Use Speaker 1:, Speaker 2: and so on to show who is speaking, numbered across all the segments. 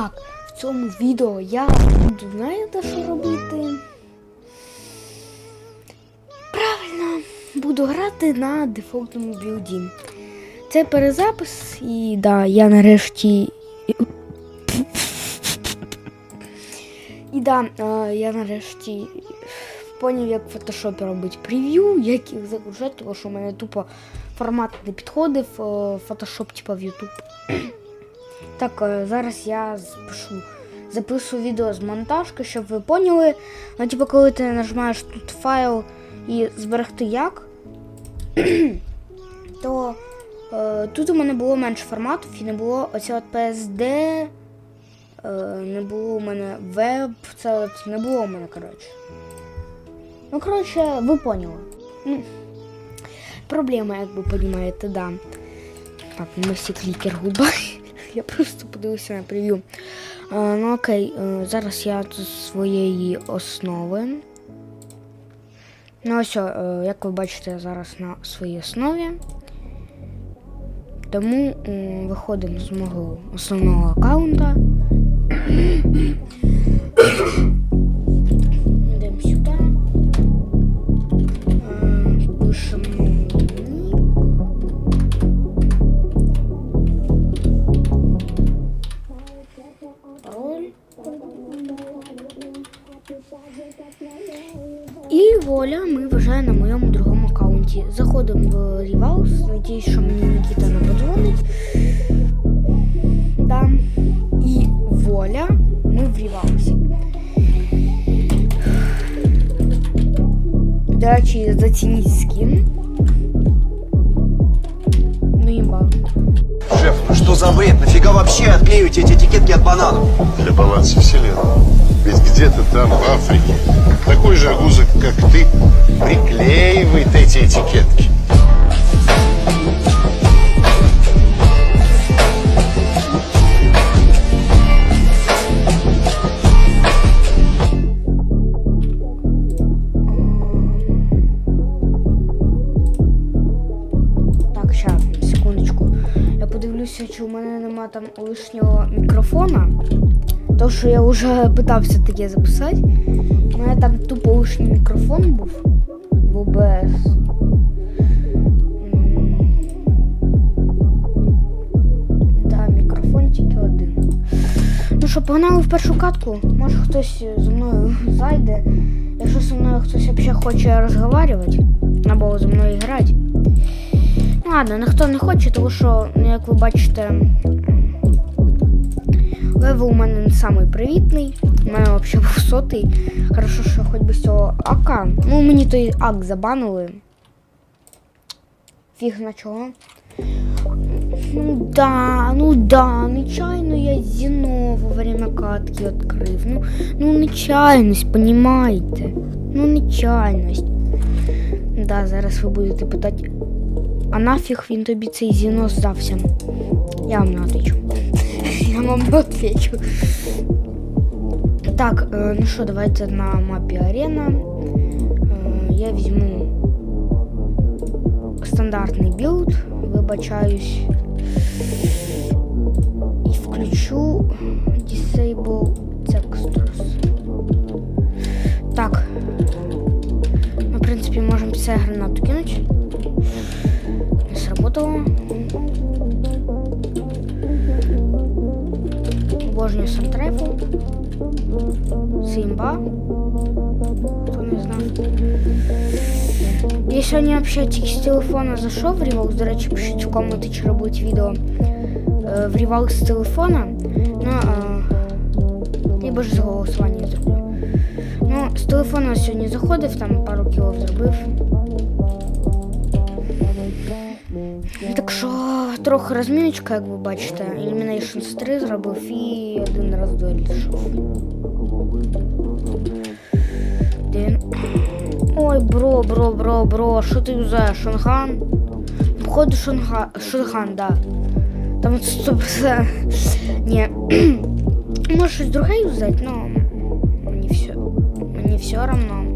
Speaker 1: так, в цьому відео я буду, знаєте, що робити? Правильно, буду грати на дефолтному білді. Це перезапис, і да, я нарешті. І да, е, я нарешті поняв, як в фотошопі робити прев'ю, як їх загружати, тому що в мене тупо формат не підходив, е, фотошоп типа в YouTube. Так, е, зараз я запишу, записую відео з монтажки, щоб ви поняли. Ну, типу, коли ти нажимаєш тут файл і зберегти як, то е, тут у мене було менше форматів і не було оце от PSD, е, не було у мене веб, це от не було у мене, коротше. Ну, коротше, ви поняли. Ну, проблема, як ви розумієте, да. Так, ми всі клікер гудбай. Я просто подивився на прев'ю. Е, ну окей, е, зараз я з своєї основи. Ну ось, е, як ви бачите, я зараз на своїй основі. Тому виходимо з мого основного аккаунта. ми вважаємо на моєму другому аккаунті. Заходимо в Rivals, надіюсь, що мені Нікіта не подзвонить. Да. І воля, ми в Рівалсі. До речі, зацініть скін. Ну їмба.
Speaker 2: Шеф, ну что за бред? Нафига вообще отклеиваете эти этикетки от бананов?
Speaker 3: для баланса вселенной. Ведь где-то там, в Африке, такой же гузок, как ты, приклеивает эти этикетки.
Speaker 1: Так, ща, секундочку. Я подивлюся, чи у мене нема там лишнього мікрофона. То, що я вже питався таке записати. У мене там тупо лишній мікрофон був в ОБС. Да, мікрофон тільки один. Ну що, погнали в першу катку. Може хтось зі мною зайде. Якщо зі мною хтось взагалі хоче розговорювати, або зі мною грати. Ну ладно, ніхто не хоче, тому що, ну, як ви бачите, левел у мене не самий привітний. У мене взагалі був сотий. Хорошо, що хоч би з цього АК. Ну, мені той ак забанили. Фіг на чого. Ну да, ну да, нечайно я зіно во время катки відкрив. Ну, ну нечайність, понімаєте? Ну нечайність. Да, зараз ви будете питати, а нафіг він тобі цей зіно здався? Я вам не отвечу. Я вам не отвечу. Так, е, ну що, давайте на мапі арена. Е, Я візьму стандартний білд, вибачаюсь. І включу Disable Textures. Так. Ми, в принципі, можемо все гранату кинути. Симба. Хто не знав. Я сьогодні взагалі тільки з телефона зайшов в Рівалкс. До речі, пишіть в коменти, чи робить відео е, в Рівалкс з телефона. Ну, либо ж з голосування зроблю. Ну, з телефона сьогодні заходив, там пару кілов зробив. Так що трохи розміночка, як ви бачите, Eliminations 3 зробив і один раз дуель дійшов. Ой, бро, бро, бро, бро, що ти юзаєш? Шонган? Походу Шонга... Шонган, да. Там от стоп. Ні. Може щось друге юзати, но мені все. Мені все равно.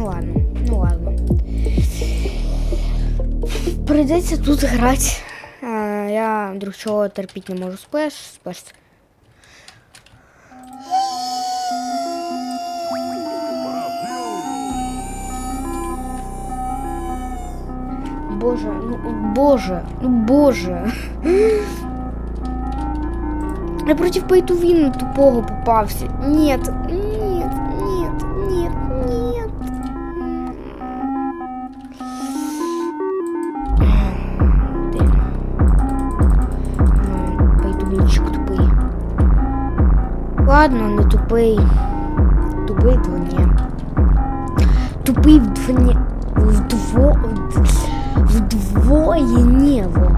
Speaker 1: Ну ладно, ну ладно. Прийдеться тут грати. Я вдруг чого терпіти не можу сплеш, сплеш. Боже, ну боже, ну боже. Я против Пейтувина тупого попався. Нет, Ладно, не тупий. Тупий вдвоє. Тупий вдвоє. Вдво... Вдвоє нево.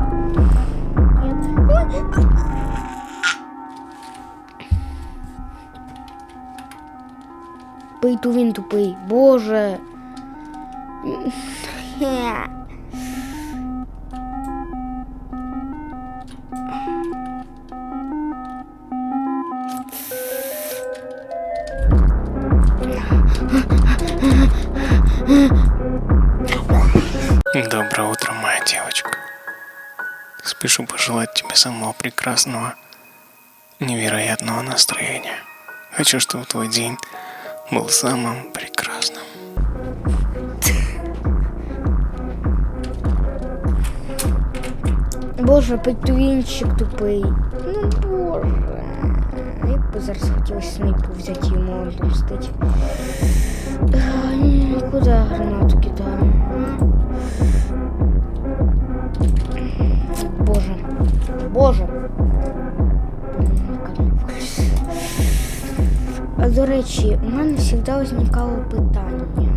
Speaker 1: Нет. Пейту він тупий. Боже.
Speaker 4: Доброе утро, моя девочка. Спешу пожелать тебе самого прекрасного, невероятного настроения. Хочу, чтобы твой день был самым прекрасным.
Speaker 1: Боже, пейтувінчик тупий. Ну боже. Як би зараз хотілося снайпу взяти йому отомстити. А, ні, Куди гранату кидаю? Боже. До речі, у мене завжди виникало питання.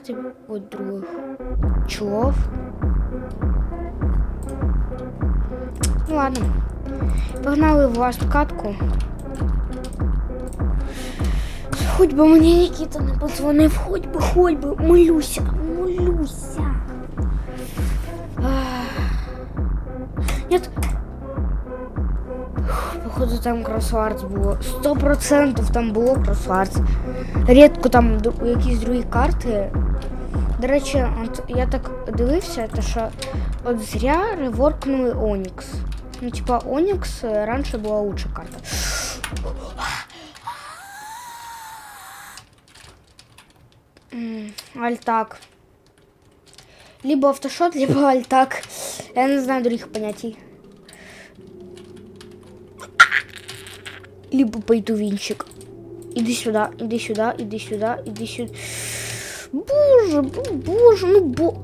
Speaker 1: Другие от других чулов. Ну ладно. Погнали в ласт катку. Хоть би мені Нікіта не подзвонив, хоть би, хоть би, молюся, молюся. Нет, Походу там кросвардс було. Сто процентів там було кросвардс. Рідко там якісь другі карти. До речі, от я так дивився, то що от зря реворкнули Онікс. Ну, типа, Онікс е, раніше була лучша карта. М, Альтак. Либо автошот, либо альтак. Я не знаю других понятий. либо пойду винчик. Иди сюда, иди сюда, иди сюда, иди сюда. Боже, боже, ну бо...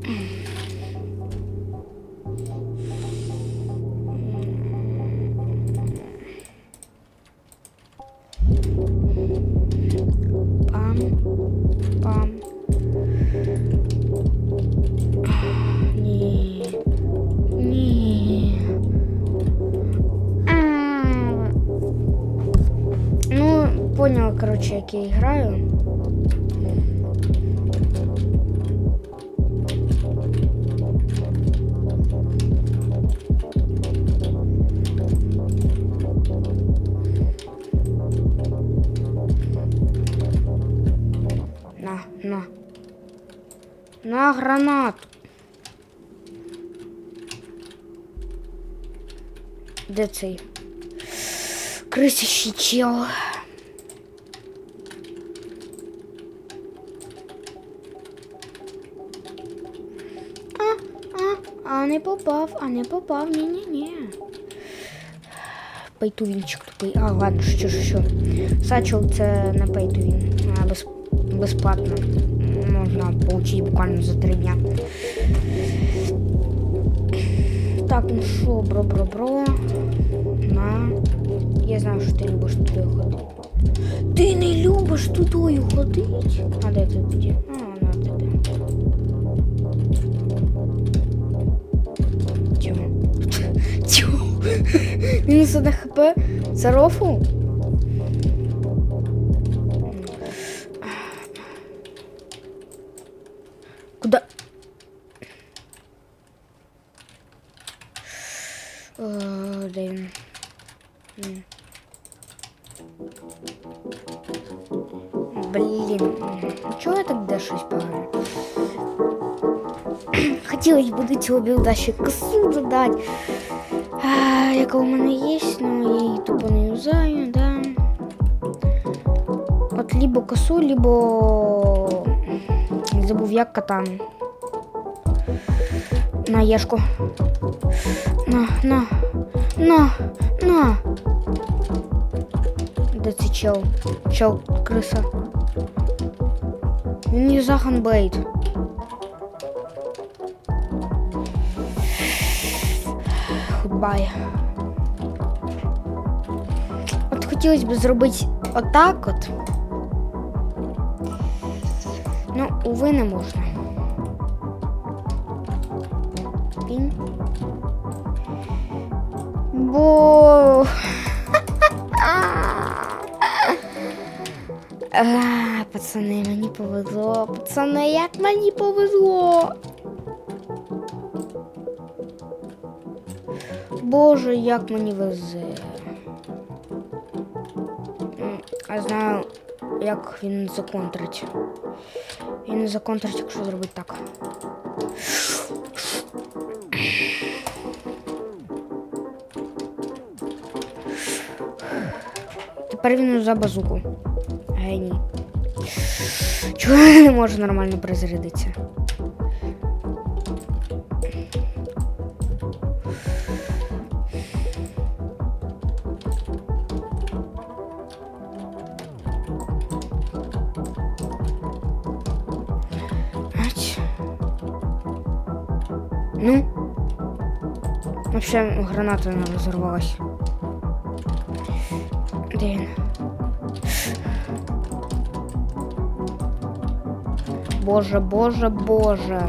Speaker 1: На гранату. Де цей? Крисящий чел. А, а, а не попав, а не попав, ні-ні-ні. Пейтувінчик тупий. А, ладно, що, що, що. Сачел це не пейтувін, а без, безплатно. Можна получить буквально за три дня. Так, ну що, бро-бро-бро. На. Я знаю, що ти любиш туди ходити. Ти не любиш тудою ходити? А де ти тоді? А, на де де. Тьому. це не хп? Це? Блін, чого я так де щось погано? Хотілося б до цього білда ще косу додати. Яка у мене є, ну я її тупо не юзаю, да. От либо косу, либо не забув як катану. На єшку. На, на, на, на. Де це чел? Чел, криса. Він юза ханблейд. Гудбай. От хотілося б зробити отак от. Ну, уви, не можна. Пінь. Бо. А, пацани, мені повезло. Пацани, як мені повезло. Боже, як мені везе. А знаю, як він законтрить. Він законтрить, якщо зробити так. Тепер він за базуку. Геній. Чого я не можу нормально перезарядитися? Ну. Вообще граната не розорвалась. Де Боже, боже, боже.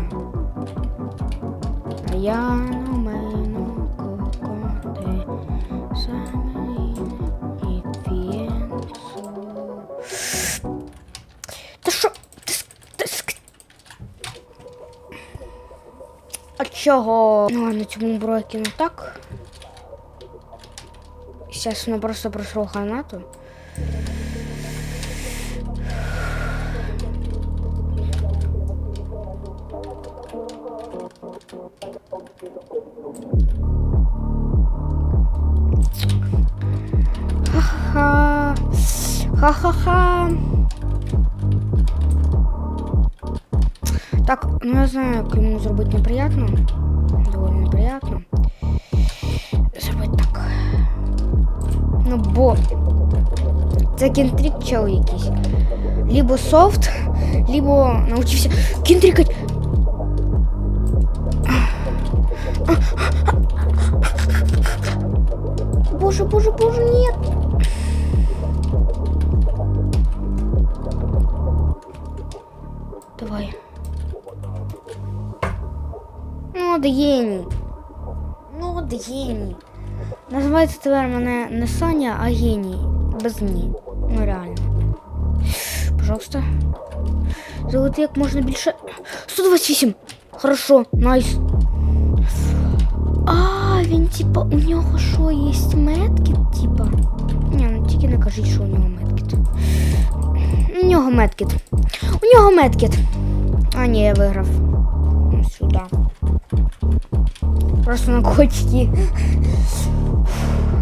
Speaker 1: А я на мене кокоти саме і п'єнсу. Та що? А чого? Ну ладно, цьому бро кину так. Сейчас воно просто пройшло гранату. Так, ну я знаю, як йому зробити неприятно. Доволі неприятно. Зробити так. Ну, бо це кінтрік чел якийсь. Либо софт, либо научився кінтрикать. Боже, боже, боже, нет. Давай. Ну, от геній. Ну, геній. Називається тепер мене не Саня, а геній. Без ні. Ну реально. Пожалуйста. Золоти як можна більше. 128. Хорошо, найс. А, він типа, у нього що, є меткіт, типа? Ні, ну тільки не кажіть, що у нього меткіт. У нього меткіт. У нього меткіт. А, ні, я виграв. Сюди. Просто на котики.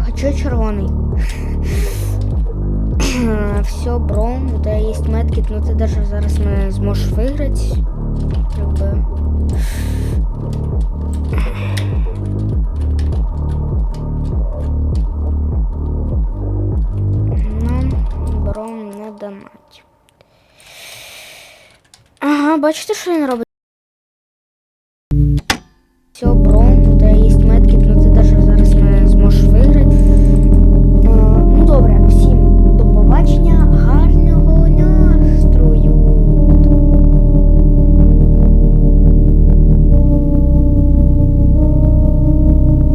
Speaker 1: А чого червоний? Все, бро, у тебе є меткіт, ну ти даже зараз мене зможеш виграти. Якби. Нам бро не донать. Ага, бачите, що він робить?